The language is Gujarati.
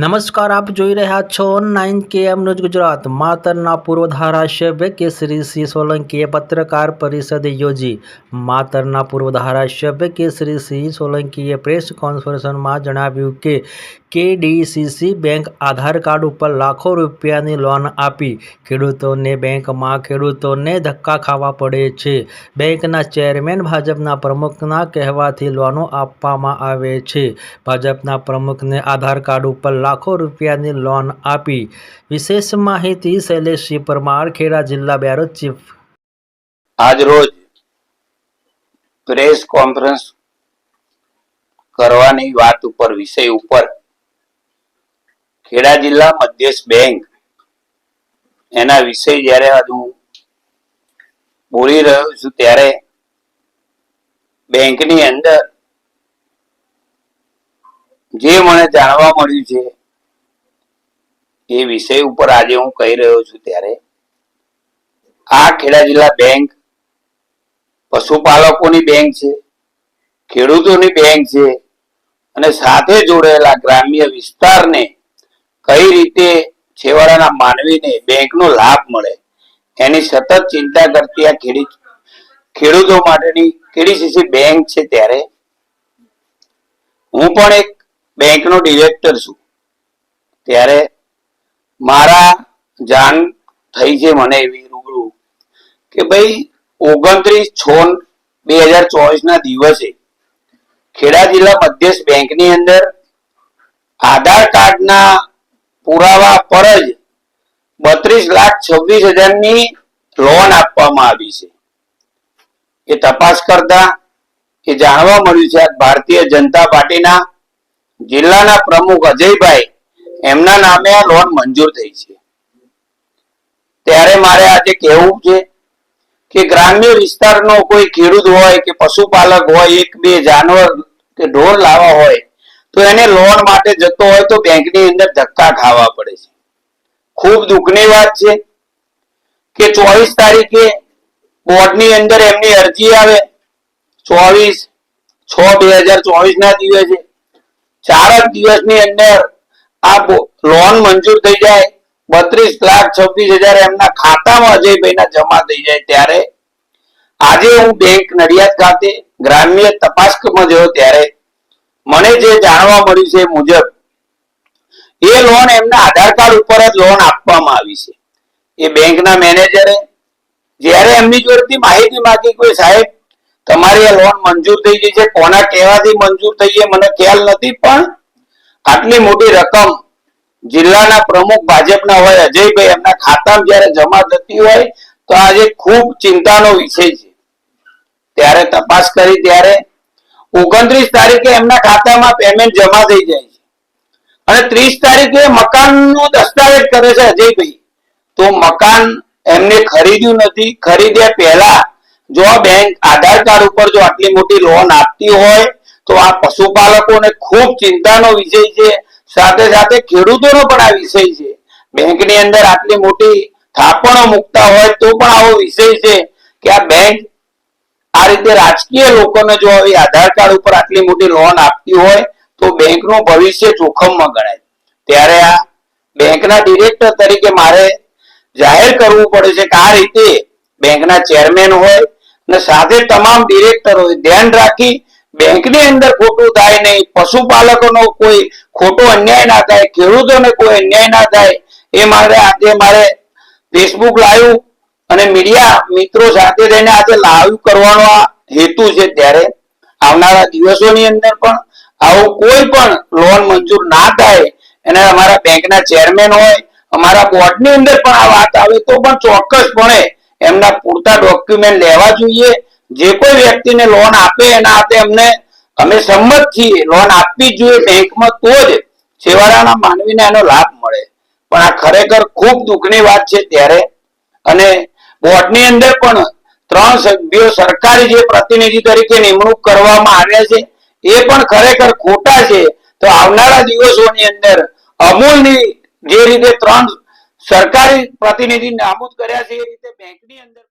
નમસ્કાર, આપ જોઈ રહ્યા છો નાઇન કે એમ ન્યૂઝ ગુજરાત. માતરના પૂર્વ ધારાસભ્ય કેસરી સિંહ સોલંકીએ પત્રકાર પરિષદ યોજી. માતરના પૂર્વ ધારાસભ્ય કેસરી સિંહ સોલંકીએ પ્રેસ કોન્ફરન્સમાં જણાવ્યું કે કેડીસીસી બેંક આધાર કાર્ડ ઉપર લાખો રૂપિયાની લોન આપી. ખેડૂતોને બેંકમાં ખેડૂતોને ધક્કા ખાવા પડે છે. બેંકના ચેરમેન ભાજપના પ્રમુખના કહેવાથી લોનો આપવામાં આવે છે. ભાજપના પ્રમુખને આધાર કાર્ડ ઉપર લાખો રૂપિયાની લોન આપી. વિશેષ માહિતી શૈલેષસિંહ પરમાર, ખેડા જિલ્લા બ્યુરો ચીફ. આજ રોજ પ્રેસ કોન્ફરન્સ કરવાની વાત ઉપર, વિષય ઉપર ખેડા જિલ્લા મધ્યસ્થ બેંક. એના વિષય જ્યારે હું બોલી રહ્યો છું ત્યારે બેંકની અંદર જે મને જાણવા મળ્યું છે એ વિષય ઉપર આજે હું કહી રહ્યો છું ત્યારે આ ખેડા જિલ્લા બેંક પશુપાલકોની બેંક છે, ખેડૂતોની બેંક છે અને સાથે જોડેલા ગ્રામ્ય વિસ્તારને કઈ રીતે છેવાડાના માનવીને બેંકનો લાભ મળે? એની સતત ચિંતા કરતી આ ખેડૂત ખેડૂતો માટેની કેડીસીસી બેંક છે ત્યારે? હું પણ એક બેંકનો ડિરેક્ટર છું. ત્યારે મારા જાણ થઈ છે મને એવી રૂબરૂ કે ભાઈ ઓગણત્રીસ છ બે હજાર ચોવીસ ના દિવસે ખેડા જિલ્લા મધ્યસ્થ બેંકની અંદર આધાર કાર્ડના પુરાવા પર જ બત્રીસ લાખ છવ્વીસ હજારની લોન આપવામાં આવી છે. એ તપાસ કરતા એ જાણવા મળ્યું છે ભારતીય જનતા પાર્ટીના જિલ્લાના પ્રમુખ અજયભાઈ, એમના નામે આ લોન મંજૂર થઈ છે. ત્યારે મારે આજે કહેવું છે કે ગ્રામ્ય વિસ્તારનો કોઈ ખેડૂત હોય કે પશુપાલક હોય, એક બે જાનવર કે ઢોર લાવવા હોય તો એને લોન માટે જતો હોય તો બેંકની અંદર ધક્કા ખાવા પડે છે. ખૂબ દુઃખની વાત છે કે ચોવીસ તારીખે બોર્ડની અંદર એમની અરજી આવે. ચોવીસ છ બે હજાર ચોવીસ ના દિવસે ચાર જ દિવસની અંદર આ લોન મંજૂર થઈ જાય. બત્રીસ લાખ છવ્વીસ હજાર એમના ખાતામાં અજયભાઈના જમા થઈ જાય ત્યારે. આજે હું બેંક નડિયાદ ખાતે ગ્રામ્ય તપાસમાં ગયો ત્યારે મને જે જાણવા મળ્યું છે મુજબ, એ લોન એમના આધાર કાર્ડ ઉપર જ લોન આપવામાં આવી છે. એ બેંકના મેનેજરે, જ્યારે એમની જોડેથી માહિતી માંગી કોઈ સાહેબ, તમારી આ લોન મંજૂર થઈ ગઈ છે, કોના કહેવાથી મંજૂર થઈ મને ખ્યાલ નથી, પણ આટલી મોટી રકમ જિલ્લાના પ્રમુખ ભાજપના હોય, અજયભાઈ એમના ખાતામાં જ્યારે જમા થતી હોય, તો આજે ખૂબ ચિંતાનો વિષય છે. ત્યારે તપાસ કરી, ત્યારે ઓગણત્રીસ તારીખે એમના ખાતામાં પેમેન્ટ જમા થઈ જાય છે. અને ત્રીસ તારીખે મકાનનું દસ્તાવેજ કરે છે અજયભાઈ. તો મકાન એમને ખરીદ્યું નથી. ખરીદ્યા પહેલા જો બેંક આધાર કાર્ડ ઉપર જો આટલી મોટી લોન આપતી હોય, તો આ પશુપાલકોને ખૂબ ચિંતાનો વિષય છે. સાથે સાથે ખેડૂતોનો પણ આ વિષય છે. બેંકની અંદર આટલી મોટી થાપણો મૂકતા હોય તો પણ આવો વિષય છે કે આ બેંક આ રીતે રાજકીય લોકોને જો આધાર કાર્ડ ઉપર આટલી મોટી લોન આપતી હોય, તો બેંકનું ભવિષ્ય જોખમમાં ગણાય. ત્યારે આ બેંકના ડિરેક્ટર તરીકે મારે જાહેર કરવું પડે છે કે આ રીતે બેંકના ચેરમેન હોય અને સાથે તમામ ડિરેક્ટરો ધ્યાન રાખી બેંકની અંદર ખોટું થાય નહીં. પશુપાલકોનો કોઈ ખોટો અન્યાય ના થાય. ખેડૂતોને કોઈ અન્યાય ના થાય. એ મારે આજે મારે ફેસબુક લાઈવ અને મીડિયા મિત્રો સાથે રહીને આજે લાઈવ કરવાનો આ હેતુ છે ત્યારે આવનારા દિવસોની અંદર પણ આવું કોઈ પણ લોન મંજૂર ના થાય, એને અમારા બેંકના ચેરમેન હોય, અમારા બોર્ડની અંદર પણ આ વાત આવે તો પણ ચોક્કસપણે એમના પૂરતા ડોક્યુમેન્ટ લેવા જોઈએ. જે કોઈ વ્યક્તિને લોન આપે એના હાથે અમને, અમે સંમત છીએ લોન આપવી જોઈએ બેંકમાં તો જ છેવાડાના માનવીને એનો લાભ મળે. પણ આ ખરેખર ખૂબ દુઃખની વાત છે ત્યારે. અને બોર્ડની અંદર પણ ત્રણ સભ્યો સરકારી જે પ્રતિનિધિ તરીકે નિમણૂક કરવામાં આવ્યા છે, એ પણ ખરેખર ખોટા છે. તો આવનારા દિવસોની અંદર અમૂલની જે રીતે ત્રણ સરકારી પ્રતિનિધિ નાબૂદ કર્યા છે, એ રીતે બેંકની અંદર